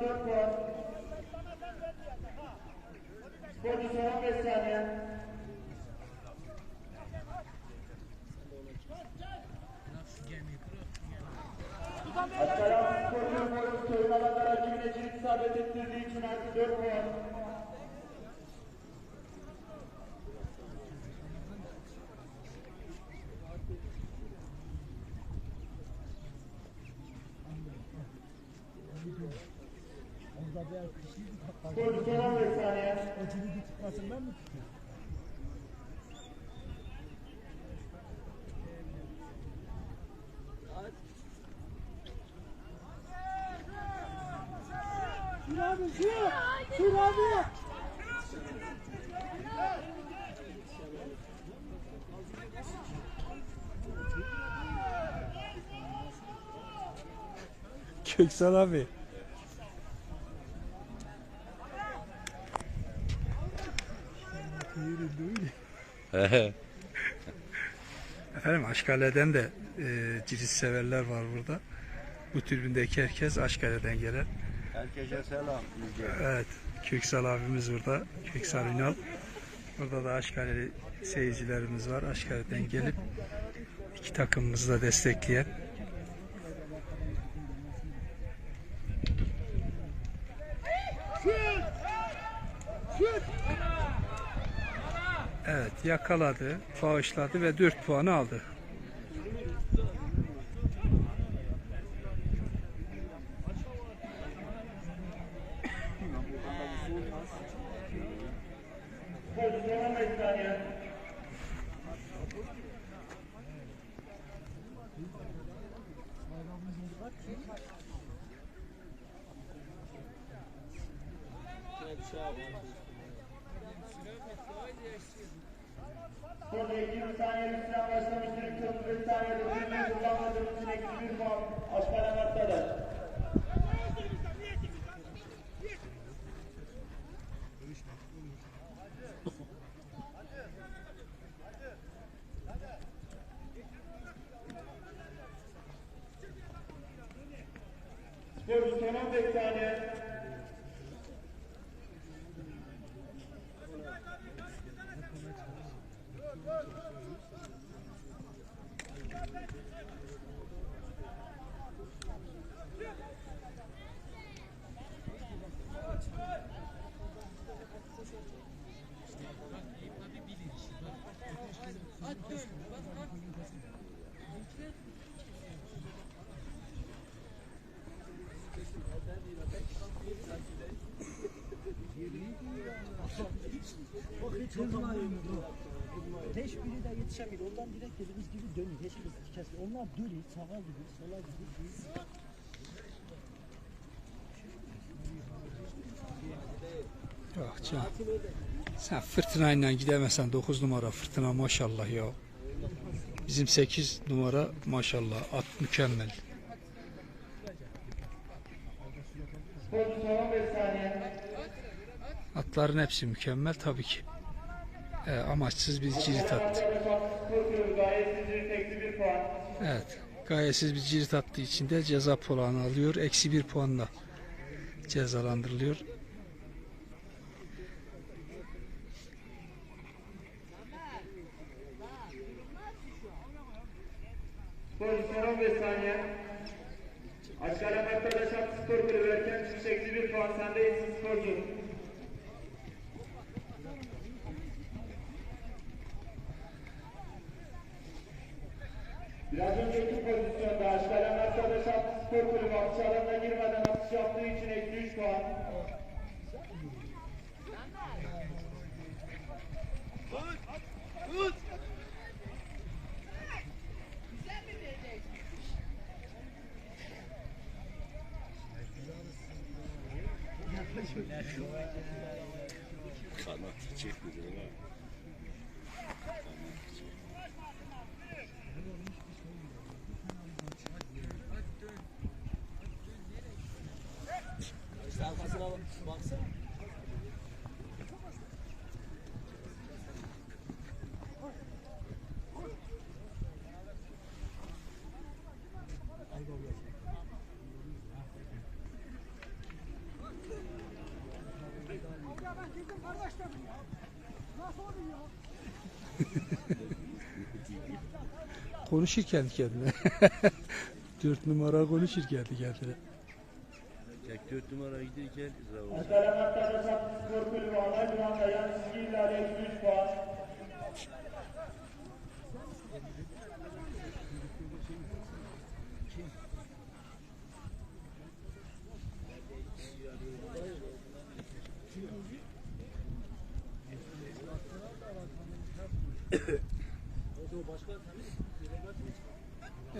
artı 4 puan. Sporcu son 15 saniye. Aşağıdan sporcu Moruk soyun alanda rakibine cirit isabet ettirdiği için artı 4 puan. Sporcu son 15 saniye. Cilidi tutmasın ben mi abi sür! Sür abi! Köksal abi. Efendim Aşkale'den de e, cirit severler var burada. Bu tribündeki herkes Aşkale'den gelen. Herkese selam. Evet, Köksal abimiz burada. Köksal Ünal. Burada da Aşkaleli seyircilerimiz var. Aşkale'den gelip iki takımımızı da destekleyen. Evet, yakaladı, bağışladı ve 4 puanı aldı. Sporcu son 15 saniye. Sporcu 20 saniyelik süren başlamıştır. 35 saniyede sürücüyü kullanmadığımız için eksi 1 puan. Aşkale Marta'da. Sporcu son 15 bu. Hiçbiri de yetişemiyor. Oradan direkt dediğimiz gibi dönüyor. Hiçbiri kesiyor. Onlar dönüyor. Sağa gidiyor. Sola gidiyor. Yok canım. Sen fırtınayla gidemezsen 9 numara fırtına maşallah ya. Bizim 8 numara maşallah at mükemmel. Sporcu son 15 saniye. Atların hepsi mükemmel tabii ki. Ee, amaçsız bir cirit attı. Spor kulübü gayet cirit eksi 1 puan. Evet. Gayesiz bir cirit attığı için de ceza puanı alıyor. Eksi bir puanla cezalandırılıyor. Son 15 saniye. Aşkale Marta'da Şart Spor Kulübü erken çıkış eksi 1 puan. Sendeyiz sporcu. Biraz önceki pozisyonda Aşkale Marta'da Şart Spor Kulübü atış alanına girmeden atış yaptığı için eksi 3 puan. Kanat çekmedi ama. Baksana. Ya konuşur kendi kendine. Dört numara konuşur kendi kendine. Tek dört numara giderken Zavuz. Aşağıda Mert'te Şatlı Spor Kulübü alay yan çizgi ihlali eksi 3 puan.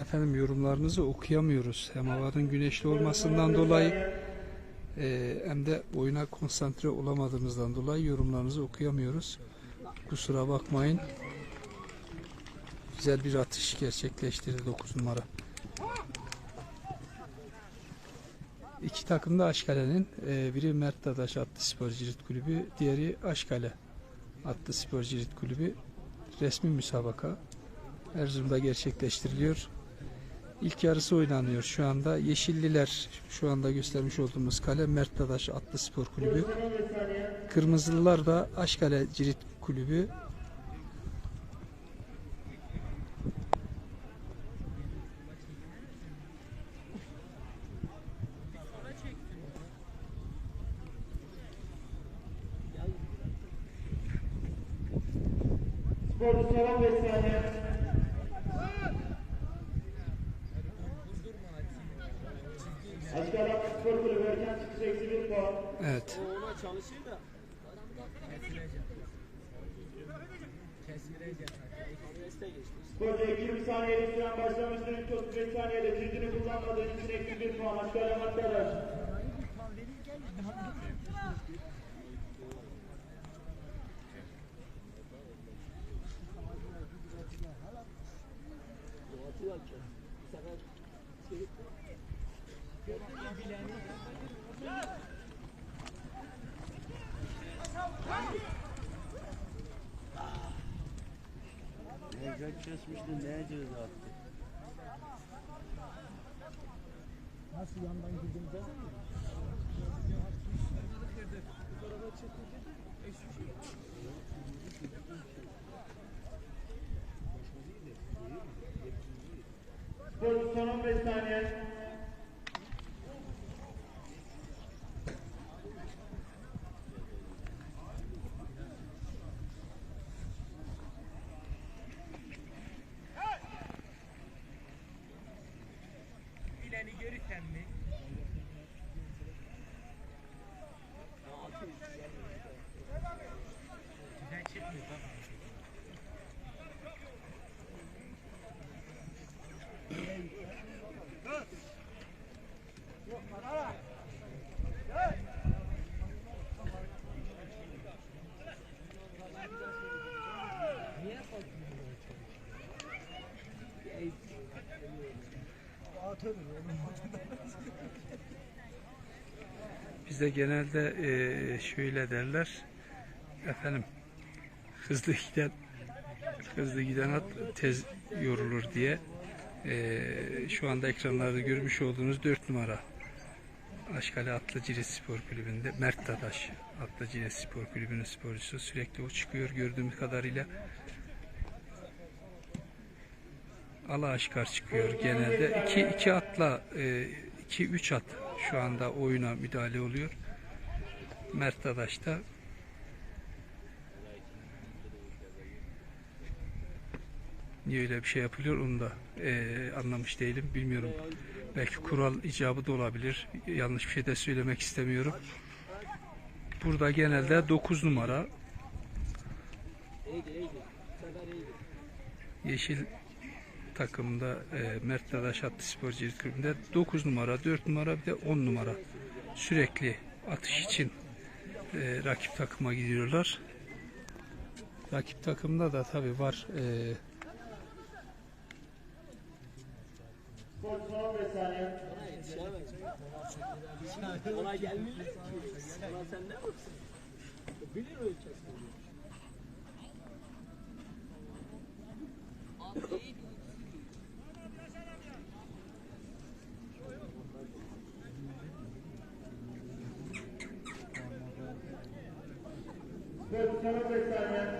Efendim yorumlarınızı okuyamıyoruz. Hem havanın güneşli olmasından dolayı e, hem de oyuna konsantre olamadığımızdan dolayı yorumlarınızı okuyamıyoruz. Kusura bakmayın. Güzel bir atış gerçekleştirdi 9 numara. İki takım da Aşkale'nin. e, biri Mert Dadaş Atlı Spor Cirit Kulübü, diğeri Aşkale Atlı Spor Cirit Kulübü. Resmi müsabaka Erzurum'da gerçekleştiriliyor. İlk yarısı oynanıyor şu anda. Yeşilliler şu anda göstermiş olduğumuz kale Mert Dadaş Atlı Spor Kulübü. Kırmızılılar da Aşkale Cirit Kulübü. Sporcu son 15 saniye. Aşağıda Spor Kulübü erken çıkış eksi 1 puan. Evet. Sporcu 20 saniyede süren başlamıştır. 35 saniyede cildini kullanmadığı için eksi 1 puan. Aşağıda Mert'te Ne güzel kesmişti ne ceza attı. Nasıl yandan girdiğimde very friendly. Bizde genelde eee, şöyle derler. Efendim hızlı giden hızlı giden at tez yorulur diye. Eee, şu anda ekranlarda görmüş olduğunuz 4 numara Aşkale Atlı Cirit Spor Kulübü'nde Mert Dadaş Atlı Cirit Spor Kulübü'nün sporcusu sürekli o çıkıyor gördüğüm kadarıyla. Ala aşkar çıkıyor genelde. 2 2 atla 2 3 at şu anda oyuna müdahale oluyor. Mert Dadaş da Niye öyle bir şey yapılıyor onu da eee, anlamış değilim. Bilmiyorum. Belki kural icabı da olabilir. Yanlış bir şey de söylemek istemiyorum. Burada genelde 9 numara Yeşil takımda e, Mert Dadaş Atlı Spor Cirit Kulübü'nde 9 numara, 4 numara bir de 10 numara sürekli atış için e, rakip takıma gidiyorlar. Rakip takımda da tabi var e, Sporcu son 15 saniye. Ona gelmiyor ki. Ona sen ne yapsın? Bilir ölçüsünü. Sporcu son